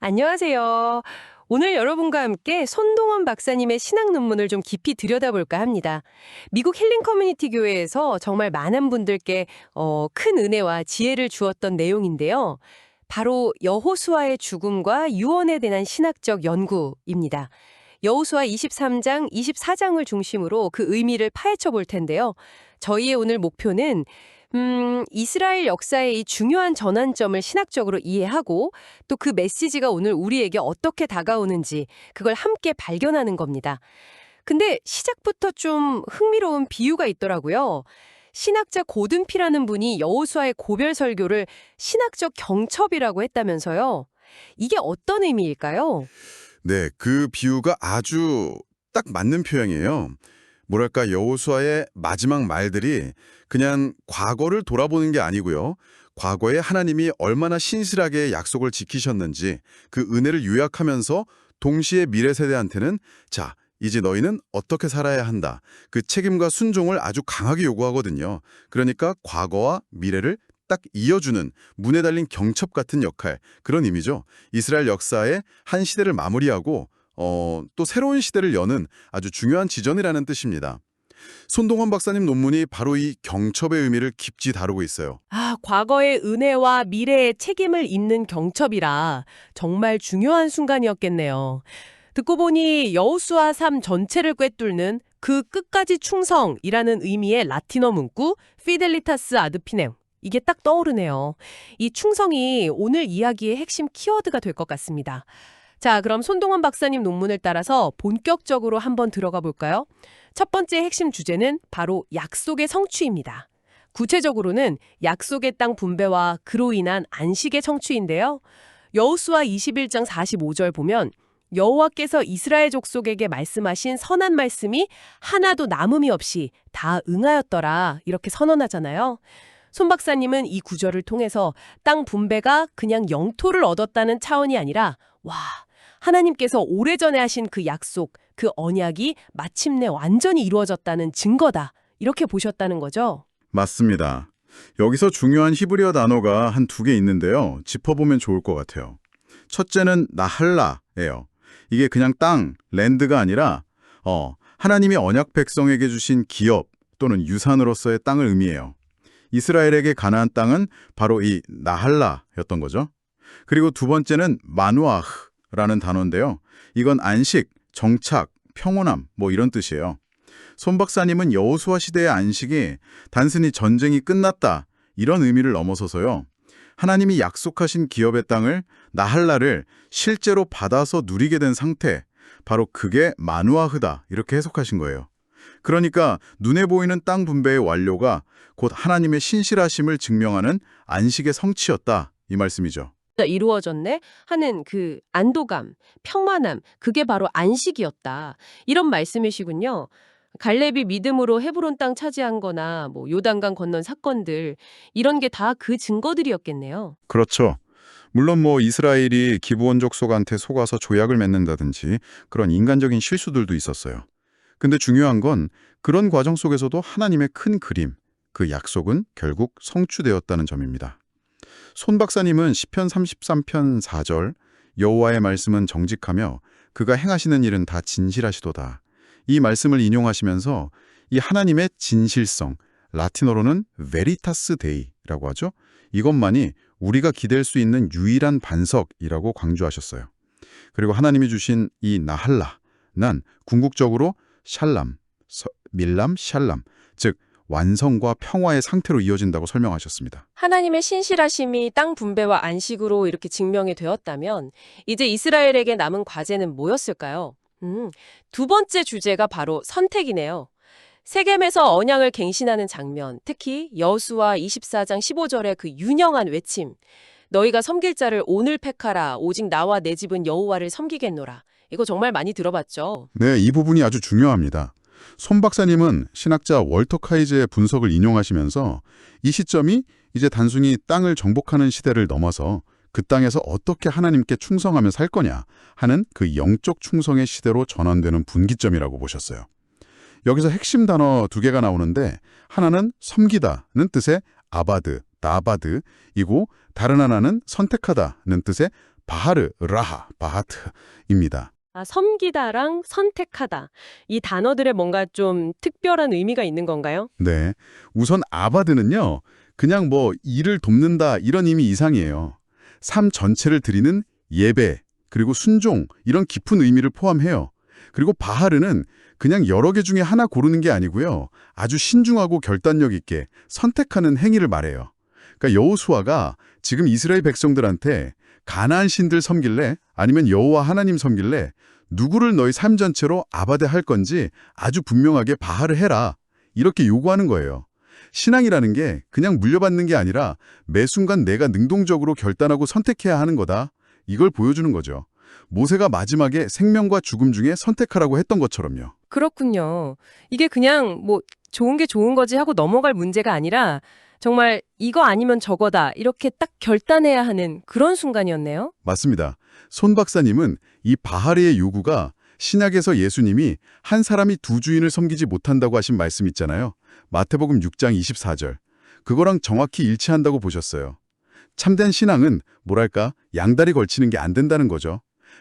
안녕하세요. 오늘 여러분과 함께 손동원 박사님의 신학 논문을 좀 깊이 들여다볼까 합니다. 미국 힐링 커뮤니티 교회에서 정말 많은 분들께 어, 큰 은혜와 지혜를 주었던 내용인데요. 바로 여호수아의 죽음과 유언에 대한 신학적 연구입니다. 여호수아 23장, 24장을 중심으로 그 의미를 파헤쳐 볼 텐데요. 저희의 오늘 목표는 음, 이스라엘 역사의 이 중요한 전환점을 신학적으로 이해하고 또 그 메시지가 오늘 우리에게 어떻게 다가오는지 그걸 함께 발견하는 겁니다. 근데 시작부터 좀 흥미로운 비유가 있더라고요. 신학자 고든피라는 분이 여호수아의 고별 설교를 신학적 경첩이라고 했다면서요. 이게 어떤 의미일까요? 네, 그 비유가 아주 딱 맞는 표현이에요. 뭐랄까 여호수아의 마지막 말들이 그냥 과거를 돌아보는 게 아니고요. 과거에 하나님이 얼마나 신실하게 약속을 지키셨는지 그 은혜를 요약하면서 동시에 미래 세대한테는 자, 이제 너희는 어떻게 살아야 한다. 그 책임과 순종을 아주 강하게 요구하거든요. 그러니까 과거와 미래를 딱 이어주는 문에 달린 경첩 같은 역할, 그런 의미죠. 이스라엘 역사의 한 시대를 마무리하고 어, 또 새로운 시대를 여는 아주 중요한 지전이라는 뜻입니다. 손동원 박사님 논문이 바로 이 경첩의 의미를 깊이 다루고 있어요. 아, 과거의 은혜와 미래의 책임을 잇는 경첩이라 정말 중요한 순간이었겠네요. 듣고 보니 여호수아 3 전체를 꿰뚫는 그 끝까지 충성이라는 의미의 라틴어 문구 피델리타스 아드피넴 이게 딱 떠오르네요. 이 충성이 오늘 이야기의 핵심 키워드가 될 것 같습니다. 자, 그럼 손동원 박사님 논문을 따라서 본격적으로 한번 들어가 볼까요? 첫 번째 핵심 주제는 바로 약속의 성취입니다. 구체적으로는 약속의 땅 분배와 그로 인한 안식의 성취인데요. 여호수아 21장 45절 보면 여호와께서 이스라엘 족속에게 말씀하신 선한 말씀이 하나도 남음이 없이 다 응하였더라 이렇게 선언하잖아요. 손 박사님은 이 구절을 통해서 땅 분배가 그냥 영토를 얻었다는 차원이 아니라 와 하나님께서 오래전에 하신 그 약속, 그 언약이 마침내 완전히 이루어졌다는 증거다. 이렇게 보셨다는 거죠. 맞습니다. 여기서 중요한 히브리어 단어가 한 두 개 있는데요. 짚어보면 좋을 것 같아요. 첫째는 나할라예요. 이게 그냥 땅, 랜드가 아니라 어, 하나님이 언약 백성에게 주신 기업 또는 유산으로서의 땅을 의미해요. 이스라엘에게 가나안 땅은 바로 이 나할라였던 거죠. 그리고 두 번째는 마누아흐 라는 단어인데요. 이건 안식, 정착, 평온함 뭐 이런 뜻이에요. 손 박사님은 여호수아 시대의 안식이 단순히 전쟁이 끝났다 이런 의미를 넘어서서요. 하나님이 약속하신 기업의 땅을 나할라를 실제로 받아서 누리게 된 상태 바로 그게 마누아흐다 이렇게 해석하신 거예요. 그러니까 눈에 보이는 땅 분배의 완료가 곧 하나님의 신실하심을 증명하는 안식의 성취였다 이 말씀이죠. 이루어졌네 하는 그 안도감, 평안함, 그게 바로 안식이었다. 이런 말씀이시군요. 갈렙이 믿음으로 헤브론 땅 차지한 거나 뭐 요단강 건넌 사건들 이런 게 다 그 증거들이었겠네요. 그렇죠. 물론 뭐 이스라엘이 기브원족 속한테 속아서 조약을 맺는다든지 그런 인간적인 실수들도 있었어요. 근데 중요한 건 그런 과정 속에서도 하나님의 큰 그림, 그 약속은 결국 성취되었다는 점입니다. 손 박사님은 시편 33편 4절 여호와의 말씀은 정직하며 그가 행하시는 일은 다 진실하시도다. 이 말씀을 인용하시면서 이 하나님의 진실성, 라틴어로는 veritas dei라고 하죠. 이것만이 우리가 기댈 수 있는 유일한 반석이라고 강조하셨어요. 그리고 하나님이 주신 이 나할라, 난 궁극적으로 샬람, 서, 밀람, 샬람, 즉 완성과 평화의 상태로 이어진다고 설명하셨습니다. 하나님의 신실하심이 땅 분배와 안식으로 이렇게 증명이 되었다면 이제 이스라엘에게 남은 과제는 뭐였을까요? 음, 두 번째 주제가 바로 선택이네요. 세겜에서 언약을 갱신하는 장면, 특히 여수와 24장 15절의 그 유명한 외침. 너희가 섬길 자를 오늘 택하라. 오직 나와 내 집은 여호와를 섬기겠노라. 이거 정말 많이 들어봤죠. 네, 이 부분이 아주 중요합니다. 손 박사님은 신학자 월터 카이즈의 분석을 인용하시면서 이 시점이 이제 단순히 땅을 정복하는 시대를 넘어서 그 땅에서 어떻게 하나님께 충성하며 살 거냐 하는 그 영적 충성의 시대로 전환되는 분기점이라고 보셨어요. 여기서 핵심 단어 두 개가 나오는데 하나는 섬기다는 뜻의 아바드, 나바드이고 다른 하나는 선택하다는 뜻의 바하르, 라하, 바하트입니다. 아, 섬기다랑 선택하다. 이 단어들에 뭔가 좀 특별한 의미가 있는 건가요? 네. 우선 아바드는요. 그냥 뭐 일을 돕는다 이런 의미 이상이에요. 삶 전체를 드리는 예배, 그리고 순종 이런 깊은 의미를 포함해요. 그리고 바하르는 그냥 여러 개 중에 하나 고르는 게 아니고요. 아주 신중하고 결단력 있게 선택하는 행위를 말해요. 그러니까 여호수아가 지금 이스라엘 백성들한테 가나안 신들 섬길래 아니면 여호와 하나님 섬길래 누구를 너희 삶 전체로 아바데 할 건지 아주 분명하게 바하를 해라. 이렇게 요구하는 거예요. 신앙이라는 게 그냥 물려받는 게 아니라 매 순간 내가 능동적으로 결단하고 선택해야 하는 거다. 이걸 보여주는 거죠. 모세가 마지막에 생명과 죽음 중에 선택하라고 했던 것처럼요. 그렇군요. 이게 그냥 뭐 좋은 게 좋은 거지 하고 넘어갈 문제가 아니라 정말 이거 아니면 저거다 이렇게 딱 결단해야 하는 그런 순간이었네요. 맞습니다. 손 박사님은 이 바하르의 요구가 신약에서 예수님이 한 사람이 두 주인을 섬기지 못한다고 하신 말씀 있잖아요. 마태복음 6장 24절. 그거랑 정확히 일치한다고 보셨어요. 참된 신앙은 뭐랄까 양다리 걸치는 게 안 된다는 거죠.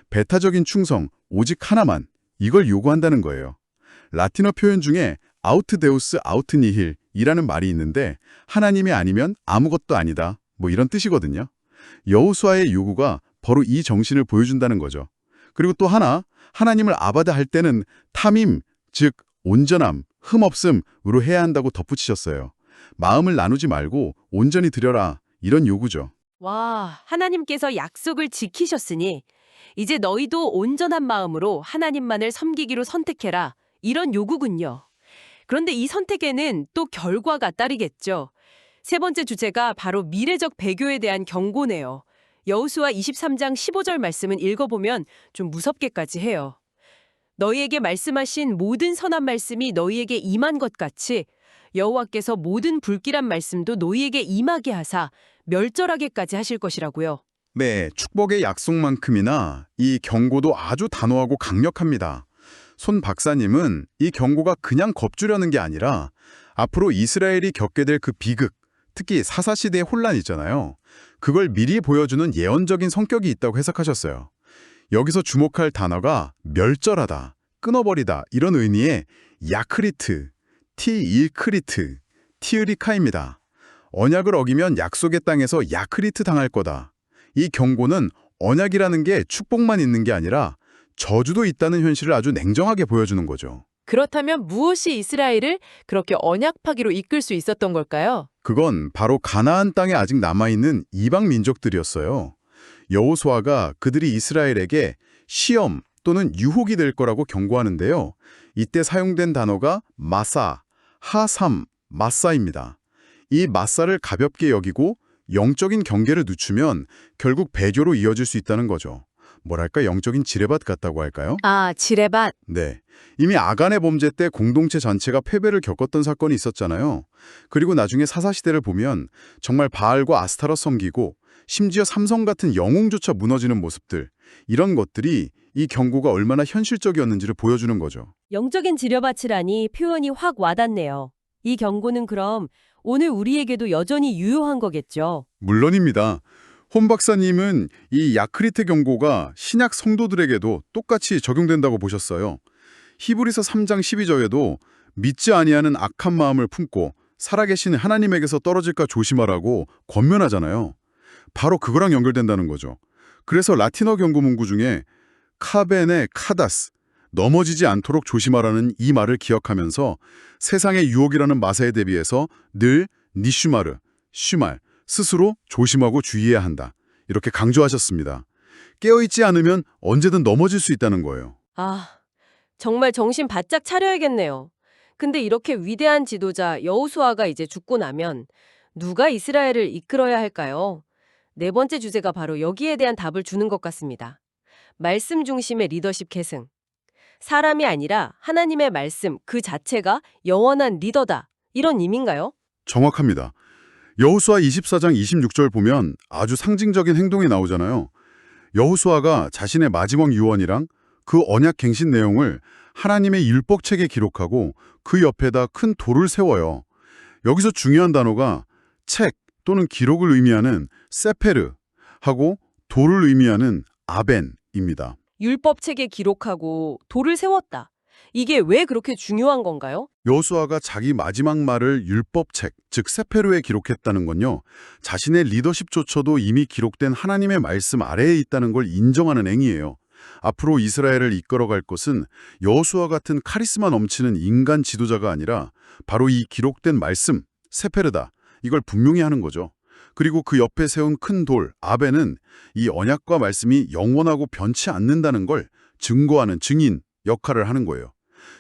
배타적인 충성, 오직 하나만 이걸 요구한다는 거예요. 라틴어 표현 중에 아우트 데우스 아우트 니힐 이라는 말이 있는데 하나님이 아니면 아무것도 아니다 뭐 이런 뜻이거든요. 여호수아의 요구가 바로 이 정신을 보여준다는 거죠. 그리고 또 하나 하나님을 아바다 할 때는 탐임, 즉 온전함, 흠없음으로 해야 한다고 덧붙이셨어요. 마음을 나누지 말고 온전히 드려라 이런 요구죠. 와, 하나님께서 약속을 지키셨으니 이제 너희도 온전한 마음으로 하나님만을 섬기기로 선택해라. 이런 요구군요. 그런데 이 선택에는 또 결과가 따르겠죠. 세 번째 주제가 바로 미래적 배교에 대한 경고네요. 여호수아 23장 15절 말씀은 읽어보면 좀 무섭게까지 해요. 너희에게 말씀하신 모든 선한 말씀이 너희에게 임한 것 같이 여호와께서 모든 불길한 말씀도 너희에게 임하게 하사 멸절하게까지 하실 것이라고요. 네, 축복의 약속만큼이나 이 경고도 아주 단호하고 강력합니다. 손 박사님은 이 경고가 그냥 겁주려는 게 아니라 앞으로 이스라엘이 겪게 될 그 비극, 특히 사사시대의 혼란 있잖아요. 그걸 미리 보여주는 예언적인 성격이 있다고 해석하셨어요. 여기서 주목할 단어가 멸절하다, 끊어버리다 이런 의미의 야크리트, 티일크리트, 티으리카입니다. 언약을 어기면 약속의 땅에서 야크리트 당할 거다. 이 경고는 언약이라는 게 축복만 있는 게 아니라 저주도 있다는 현실을 아주 냉정하게 보여주는 거죠. 그렇다면 무엇이 이스라엘을 그렇게 언약파기로 이끌 수 있었던 걸까요? 그건 바로 가나안 땅에 아직 남아있는 이방 민족들이었어요. 여호수아가 그들이 이스라엘에게 시험 또는 유혹이 될 거라고 경고하는데요. 이때 사용된 단어가 마사, 하삼, 마사입니다. 이 마사를 가볍게 여기고 영적인 경계를 늦추면 결국 배교로 이어질 수 있다는 거죠. 뭐랄까 영적인 지뢰밭 같다고 할까요? 아, 지레밭. 네. 이미 아간의 범죄 때 공동체 전체가 패배를 겪었던 사건이 있었잖아요. 그리고 나중에 사사시대를 보면 정말 바알과 아스타로 섬기고 심지어 삼성 같은 영웅조차 무너지는 모습들 이런 것들이 이 경고가 얼마나 현실적이었는지를 보여주는 거죠. 영적인 지려밭이라니 표현이 확 와닿네요. 이 경고는 그럼 오늘 우리에게도 여전히 유효한 거겠죠. 물론입니다. 홈 박사님은 이 야크리트 경고가 신약 성도들에게도 똑같이 적용된다고 보셨어요. 히브리서 3장 12절에도 믿지 아니하는 악한 마음을 품고 살아계신 하나님에게서 떨어질까 조심하라고 권면하잖아요. 바로 그거랑 연결된다는 거죠. 그래서 라틴어 경고 문구 중에 카베네 카다스 넘어지지 않도록 조심하라는 이 말을 기억하면서 세상의 유혹이라는 마사에 대비해서 늘 니슈마르, 슈말, 스스로 조심하고 주의해야 한다. 이렇게 강조하셨습니다. 깨어있지 않으면 언제든 넘어질 수 있다는 거예요. 아, 정말 정신 바짝 차려야겠네요. 근데 이렇게 위대한 지도자 여호수아가 이제 죽고 나면 누가 이스라엘을 이끌어야 할까요? 네 번째 주제가 바로 여기에 대한 답을 주는 것 같습니다. 말씀 중심의 리더십 계승. 사람이 아니라 하나님의 말씀 그 자체가 영원한 리더다. 이런 의미인가요? 정확합니다. 여호수아 24장 26절 보면 아주 상징적인 행동이 나오잖아요. 여호수아가 자신의 마지막 유언이랑 그 언약 갱신 내용을 하나님의 율법책에 기록하고 그 옆에다 큰 돌을 세워요. 여기서 중요한 단어가 책 또는 기록을 의미하는 세페르 하고 돌을 의미하는 아벤입니다. 율법책에 기록하고 돌을 세웠다. 이게 왜 그렇게 중요한 건가요? 여호수아가 자기 마지막 말을 율법책, 즉 세페르에 기록했다는 건요. 자신의 리더십조차도 이미 기록된 하나님의 말씀 아래에 있다는 걸 인정하는 행위예요. 앞으로 이스라엘을 이끌어갈 것은 여호수아 같은 카리스마 넘치는 인간 지도자가 아니라 바로 이 기록된 말씀, 세페르다. 이걸 분명히 하는 거죠. 그리고 그 옆에 세운 큰 돌, 아벤은 이 언약과 말씀이 영원하고 변치 않는다는 걸 증거하는 증인 역할을 하는 거예요.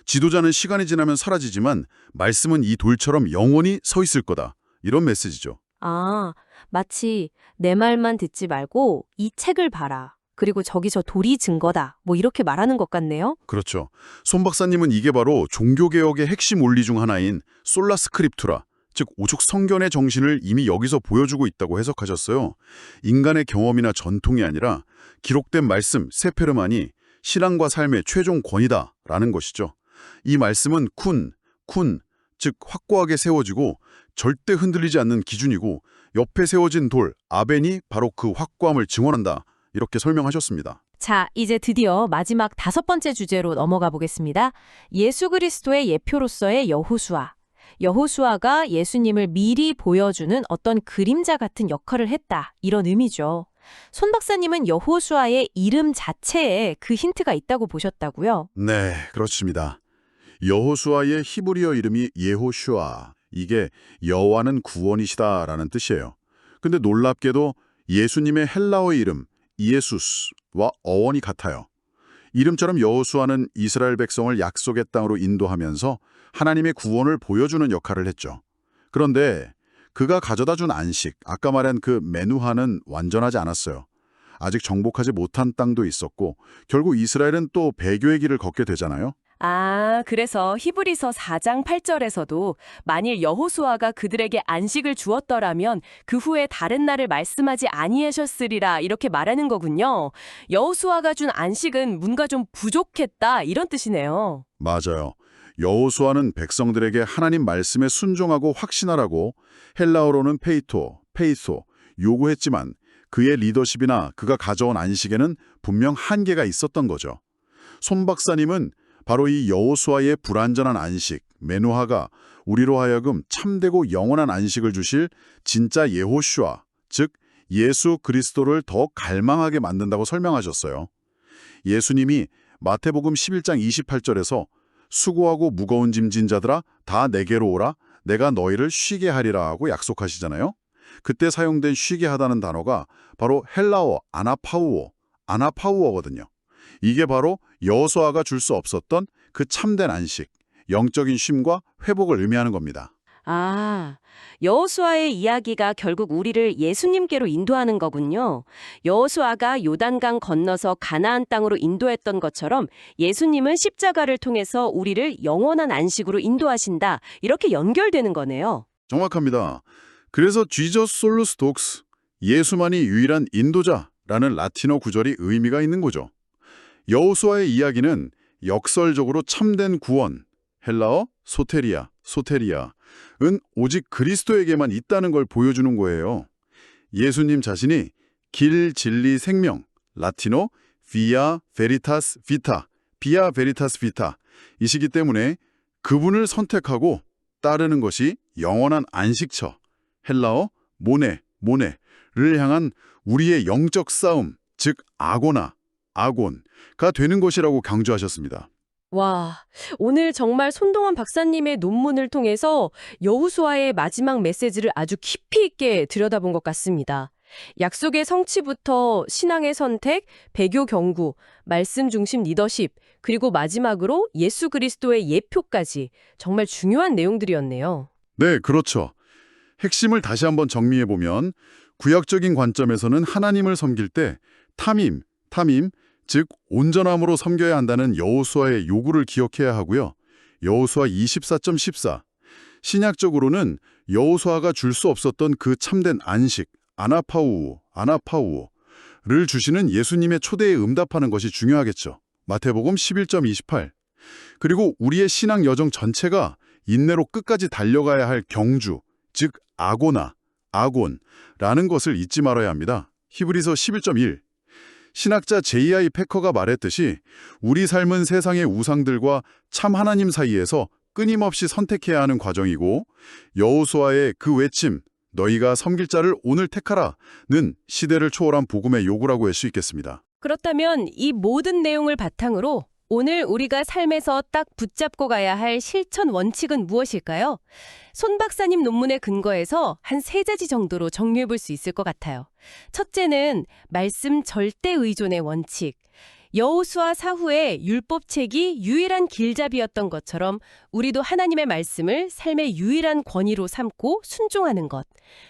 지도자는 시간이 지나면 사라지지만 말씀은 이 돌처럼 영원히 서 있을 거다. 이런 메시지죠. 아, 마치 내 말만 듣지 말고 이 책을 봐라. 그리고 저기 저 돌이 증거다. 뭐 이렇게 말하는 것 같네요. 그렇죠. 손 박사님은 이게 바로 종교개혁의 핵심 원리 중 하나인 솔라 스크립투라, 즉 오죽 성견의 정신을 이미 여기서 보여주고 있다고 해석하셨어요. 인간의 경험이나 전통이 아니라 기록된 말씀, 세페르만이 신앙과 삶의 최종 권위다라는 것이죠. 이 말씀은 쿤, 쿤, 즉 확고하게 세워지고 절대 흔들리지 않는 기준이고 옆에 세워진 돌, 아벤이 바로 그 확고함을 증언한다. 이렇게 설명하셨습니다. 자, 이제 드디어 마지막 다섯 번째 주제로 넘어가 보겠습니다. 예수 그리스도의 예표로서의 여호수아. 여호수아가 예수님을 미리 보여주는 어떤 그림자 같은 역할을 했다. 이런 의미죠. 손 박사님은 여호수아의 이름 자체에 그 힌트가 있다고 보셨다고요? 네, 그렇습니다. 여호수아의 히브리어 이름이 예호슈아. 이게 여호와는 구원이시다라는 뜻이에요. 근데 놀랍게도 예수님의 헬라어 이름 이에수스와 어원이 같아요. 이름처럼 여호수아는 이스라엘 백성을 약속의 땅으로 인도하면서 하나님의 구원을 보여주는 역할을 했죠. 그런데 그가 가져다 준 안식, 아까 말한 그 메누하는 완전하지 않았어요. 아직 정복하지 못한 땅도 있었고 결국 이스라엘은 또 배교의 길을 걷게 되잖아요. 아, 그래서 히브리서 4장 8절에서도 만일 여호수아가 그들에게 안식을 주었더라면 그 후에 다른 날을 말씀하지 아니하셨으리라 이렇게 말하는 거군요. 여호수아가 준 안식은 뭔가 좀 부족했다 이런 뜻이네요. 맞아요. 여호수아는 백성들에게 하나님 말씀에 순종하고 확신하라고 헬라어로는 페이토, 페이소 요구했지만 그의 리더십이나 그가 가져온 안식에는 분명 한계가 있었던 거죠. 손 박사님은 바로 이 여호수아의 불완전한 안식, 메노하가 우리로 하여금 참되고 영원한 안식을 주실 진짜 예호슈아, 즉 예수 그리스도를 더 갈망하게 만든다고 설명하셨어요. 예수님이 마태복음 11장 28절에서 수고하고 무거운 짐진 자들아 다 내게로 오라 내가 너희를 쉬게 하리라 하고 약속하시잖아요. 그때 사용된 쉬게 하다는 단어가 바로 헬라어 아나파우어, 아나파우어거든요. 이게 바로 여호수아가 줄 수 없었던 그 참된 안식, 영적인 쉼과 회복을 의미하는 겁니다. 아, 여호수아의 이야기가 결국 우리를 예수님께로 인도하는 거군요. 여호수아가 요단강 건너서 가나안 땅으로 인도했던 것처럼 예수님은 십자가를 통해서 우리를 영원한 안식으로 인도하신다. 이렇게 연결되는 거네요. 정확합니다. 그래서 Jesus solus dox, 예수만이 유일한 인도자라는 라틴어 구절이 의미가 있는 거죠. 여호수아의 이야기는 역설적으로 참된 구원, 헬라어 소테리아, 소테리아은 오직 그리스도에게만 있다는 걸 보여주는 거예요. 예수님 자신이 길, 진리, 생명, 라틴어 via veritas vita, via veritas vita 이시기 때문에 그분을 선택하고 따르는 것이 영원한 안식처, 헬라어 모네, 모네를 향한 우리의 영적 싸움, 즉 아고나, 아곤가 되는 것이라고 강조하셨습니다. 와, 오늘 정말 손동원 박사님의 논문을 통해서 여우수아의 마지막 메시지를 아주 깊이 있게 들여다본 것 같습니다. 약속의 성취부터 신앙의 선택, 배교 경구, 말씀 중심 리더십, 그리고 마지막으로 예수 그리스도의 예표까지 정말 중요한 내용들이었네요. 네, 그렇죠. 핵심을 다시 한번 정리해 보면 구약적인 관점에서는 하나님을 섬길 때 탐임, 탐임, 즉 온전함으로 섬겨야 한다는 여호수아의 요구를 기억해야 하고요. 여호수아 24.14 신약적으로는 여호수아가 줄 수 없었던 그 참된 안식, 아나파우오, 아나파우오를 주시는 예수님의 초대에 응답하는 것이 중요하겠죠. 마태복음 11.28 그리고 우리의 신앙 여정 전체가 인내로 끝까지 달려가야 할 경주, 즉 아고나, 아곤라는 것을 잊지 말아야 합니다. 히브리서 11.1 신학자 J.I. 패커가 말했듯이 우리 삶은 세상의 우상들과 참 하나님 사이에서 끊임없이 선택해야 하는 과정이고 여호수아의 그 외침 너희가 섬길 자를 오늘 택하라는 시대를 초월한 복음의 요구라고 할 수 있겠습니다. 그렇다면 이 모든 내용을 바탕으로 오늘 우리가 삶에서 딱 붙잡고 가야 할 실천 원칙은 무엇일까요? 손 박사님 논문의 근거에서 한 세 가지 정도로 정리해 볼 수 있을 것 같아요. 첫째는 말씀 절대 의존의 원칙. 여호수아 사후에 율법책이 유일한 길잡이였던 것처럼 우리도 하나님의 말씀을 삶의 유일한 권위로 삼고 순종하는 것.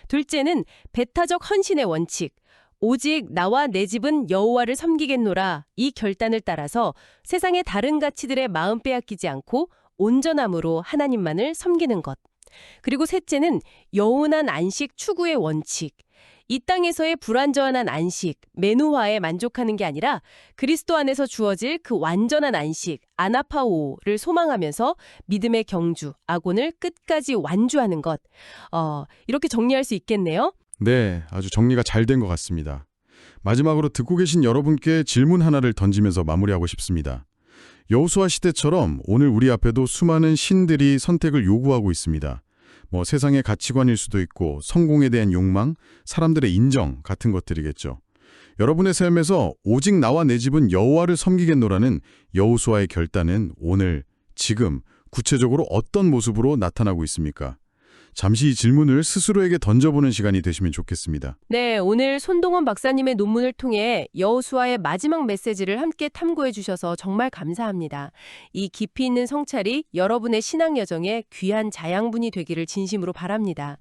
둘째는 배타적 헌신의 원칙. 오직 나와 내 집은 여호와를 섬기겠노라 이 결단을 따라서 세상의 다른 가치들의 마음 빼앗기지 않고 온전함으로 하나님만을 섬기는 것. 그리고 셋째는 여운한 안식 추구의 원칙. 이 땅에서의 불완전한 안식, 메누화에 만족하는 게 아니라 그리스도 안에서 주어질 그 완전한 안식, 아나파오를 소망하면서 믿음의 경주, 아곤을 끝까지 완주하는 것. 어, 이렇게 정리할 수 있겠네요. 네, 아주 정리가 잘 된 것 같습니다. 마지막으로 듣고 계신 여러분께 질문 하나를 던지면서 마무리하고 싶습니다. 여호수아 시대처럼 오늘 우리 앞에도 수많은 신들이 선택을 요구하고 있습니다. 뭐 세상의 가치관일 수도 있고 성공에 대한 욕망, 사람들의 인정 같은 것들이겠죠. 여러분의 삶에서 오직 나와 내 집은 여호와를 섬기겠노라는 여호수아의 결단은 오늘, 지금 구체적으로 어떤 모습으로 나타나고 있습니까? 잠시 이 질문을 스스로에게 던져보는 시간이 되시면 좋겠습니다. 네, 오늘 손동원 박사님의 논문을 통해 여호수아의 마지막 메시지를 함께 탐구해 주셔서 정말 감사합니다. 이 깊이 있는 성찰이 여러분의 신앙 여정에 귀한 자양분이 되기를 진심으로 바랍니다.